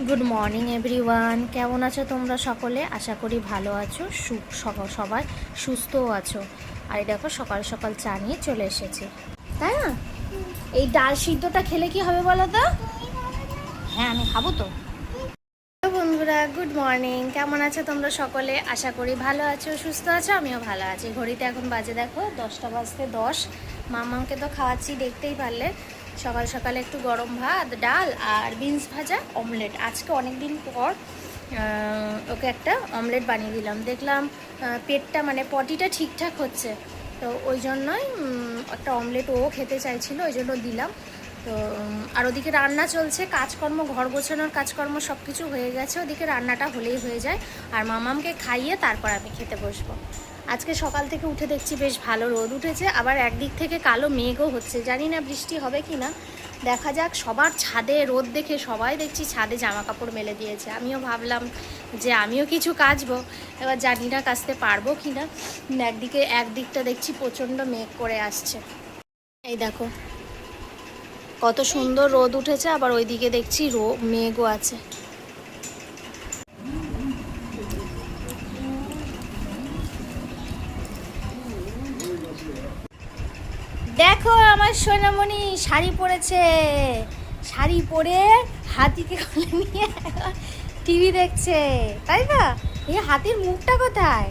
Good morning everyone কেমন আছো তোমরা সকলে? আশা করি ভালো আছো, সু- সক- সবাই সুস্থও আছো। আর দেখো, সকাল সকাল চা নিয়ে চলে এসেছি। তাই না? এই ডাল সিদ্ধটা খেলে কি হবে বলো তো? হ্যাঁ আমি খাব তো। বন্ধুরা গুড মর্নিং কেমন আছো তোমরা সকলে? আশা করি ভালো আছো, সুস্থ আছো, আমিও ভালো আছি। ঘড়িতে এখন বাজে দেখো, দশটা বাজতে দশ। মামাকে তো খাওয়াচ্ছি, দেখতেই পারলে। সকাল সকালে একটু গরম ভাত, ডাল আর বিনস ভাজা, অমলেট। আজকে অনেক দিন পর ওকে একটা অমলেট বানিয়ে দিলাম। দেখলাম পেটটা মানে পটিটা ঠিকঠাক হচ্ছে। তো ওই জন্যই একটা অমলেট ও খেতে চাইছিল, ওই জন্য দিলাম। তো আর ওদিকে রান্না চলছে, কাজকর্ম, ঘর গোছানোর কাজকর্ম সব কিছু হয়ে গেছে, ওদিকে রান্নাটা হলেই হয়ে যায়। আর মামামকে খাইয়ে তারপর আমি খেতে বসবো। আজকে সকাল থেকে উঠে দেখছি বেশ ভালো রোদ উঠেছে, আবার একদিক থেকে কালো মেঘও হচ্ছে। জানি না বৃষ্টি হবে কি না দেখা যাক, সবার ছাদে রোদ দেখে সবাই দেখছি ছাদে জামা কাপড় মেলে দিয়েছে। আমিও ভাবলাম যে আমিও কিছু কাচবো, এবার জানি না কাচতে পারব কি না একদিকে, একদিকটা দেখছি প্রচণ্ড মেঘ করে আসছে। এই দেখো কত সুন্দর রোদ উঠেছে, আবার ওইদিকে দেখছি রো, মেঘও আছে। দেখো আমার সোনামণি, শাড়ি পরেছে। শাড়ি পরে হাতিকে নিয়ে টিভি দেখছে, তাই না? এই হাতির মুখটা কোথায়?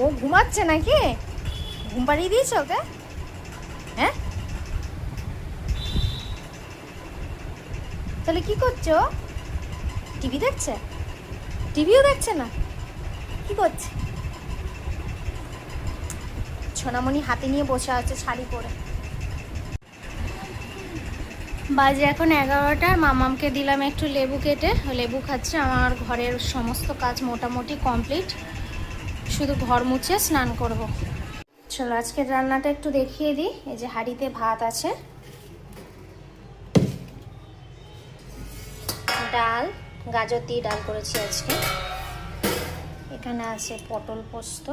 ও ঘুমাচ্ছে নাকি? ঘুম পাড়িয়ে দিয়েছ ওকে? হ্যাঁ? তাহলে কি করছ? টিভি দেখছে? টিভিও দেখছে না। কি করছে? সোনামণি হাতে নিয়ে বসে আছে শাড়ি পরে। বাজে এখন এগারোটা মামামকে দিলাম একটু লেবু কেটে। লেবু খাচ্ছে, আমার ঘরের সমস্ত কাজ মোটামুটি কমপ্লিট। শুধু ঘর মুছে স্নান করব। চলো, আজকের রান্নাটা একটু দেখিয়ে দিই। এই যে হাঁড়িতে ভাত আছে। ডাল, গাজর দিয়ে ডাল করেছি আজকে। এখানে আছে পটল পোস্ত,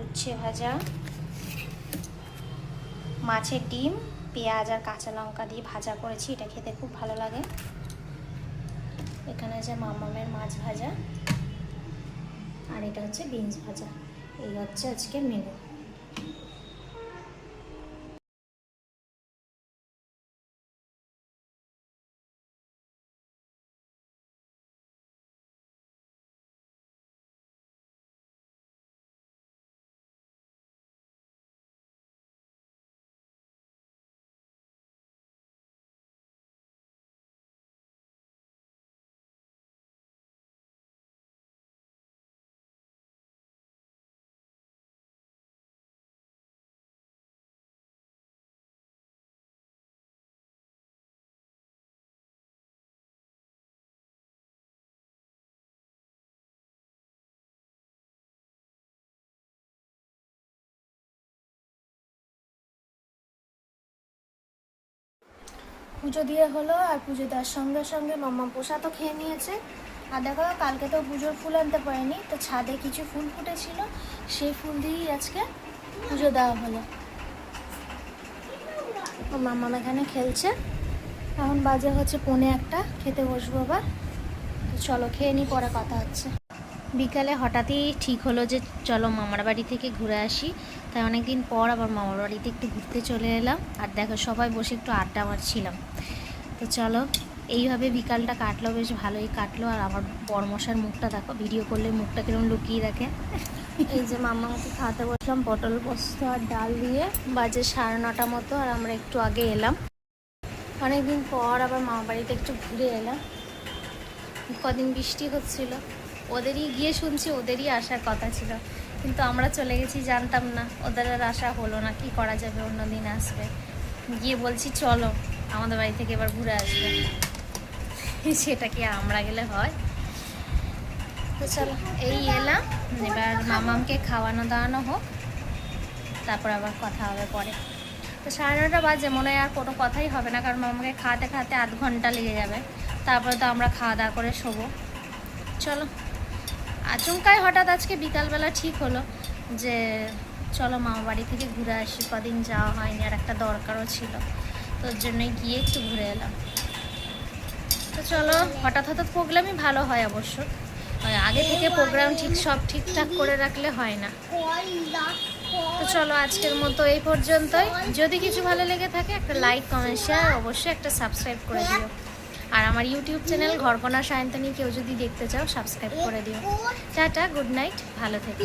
উচ্ছে ভাজা, মাছের ডিম, পেঁয়াজ আর কাঁচা লঙ্কা দিয়ে ভাজা করেছি, এটা খেতে খুব ভালো লাগে। এখানে আছে মামামের মাছ ভাজা, আর এটা হচ্ছে বিনস ভাজা। এই হচ্ছে আজকের মেনু পুজো দিয়ে হলো, আর পুজো দেওয়ার সঙ্গে সঙ্গে মাম্মা তো খেয়ে নিয়েছে। আর দেখো, কালকে তো পুজোর ফুল আনতে পারিনি, তো ছাদে কিছু ফুল ফুটেছিল, সেই ফুল দিয়েই আজকে পুজো দেওয়া হলো। ও মাম্মাম এখানে খেলছে। এখন বাজে হচ্ছে পৌনে একটা, খেতে বসবো আবার। তো চলো, খেয়ে নিই পরে কথা হচ্ছে। বিকালে হঠাৎই ঠিক হলো যে চলো মামার বাড়ি থেকে ঘুরে আসি। তাই অনেকদিন পর আবার মামার বাড়িতে একটু ঘুরতে চলে এলাম। আর দেখো, সবাই বসে একটু আড্ডা মারছিলাম। তো চলো, এইভাবে বিকালটা কাটলো, বেশ ভালোই কাটলো। আর আমার বরমশার মুখটা দেখো ভিডিও করলে মুখটা কীরকম লুকিয়ে রাখে এই যে মামাকে খাওয়াতে বসলাম, পটল পোস্ত আর ডাল দিয়ে। বাজে সাড়ে নটা মতো, আর আমরা একটু আগে এলাম। অনেকদিন পর আবার মামা বাড়িতে একটু ঘুরে এলাম। কদিন বৃষ্টি হচ্ছিল। ওদেরই গিয়ে শুনছি, ওদেরই আসার কথা ছিল। কিন্তু আমরা চলে গেছি, জানতাম না। ওদের আর আশা হলো না, কি করা যাবে অন্য দিন আসবে। গিয়ে বলছি, চলো। আমাদের বাড়ি থেকে এবার ঘুরে আসবে। সেটা কি আমরা গেলে হয়? তো চলো, এই এলাম। এবার মামামকে খাওয়ানো দাওয়ানো হোক, তারপর আবার কথা হবে পরে। তো সাড়ে নটা বাজে, মনে হয় আর কোনো কথাই হবে না, কারণ মামাকে খাওয়াতে খাওয়াতে আধ ঘণ্টা লেগে যাবে। তারপরে তো আমরা খাওয়া দাওয়া করে শোবো। চলো আচমকায় হঠাৎ আজকে বিকালবেলা ঠিক হলো যে, চলো মামা বাড়ি থেকে ঘুরে আসি, কদিন যাওয়া হয়নি, আর একটা দরকারও ছিল। তোর জন্যই গিয়ে একটু ঘুরে এলাম। তো চলো, হঠাৎ হঠাৎ প্রোগ্রামই ভালো হয় অবশ্য। আগে থেকে প্রোগ্রাম ঠিক সব ঠিকঠাক করে রাখলে হয় না। তো চলো, আজকের মতো এই পর্যন্তই। যদি কিছু ভালো লেগে থাকে, একটা লাইক, কমেন্ট শেয়ার অবশ্যই একটা সাবস্ক্রাইব করে দিও। আর আমার ইউটিউব চ্যানেল ঘরকোনা সায়ন্তনী, কেউ যদি দেখতে চাও সাবস্ক্রাইব করে দিও। টাটা গুড নাইট ভালো থেকো।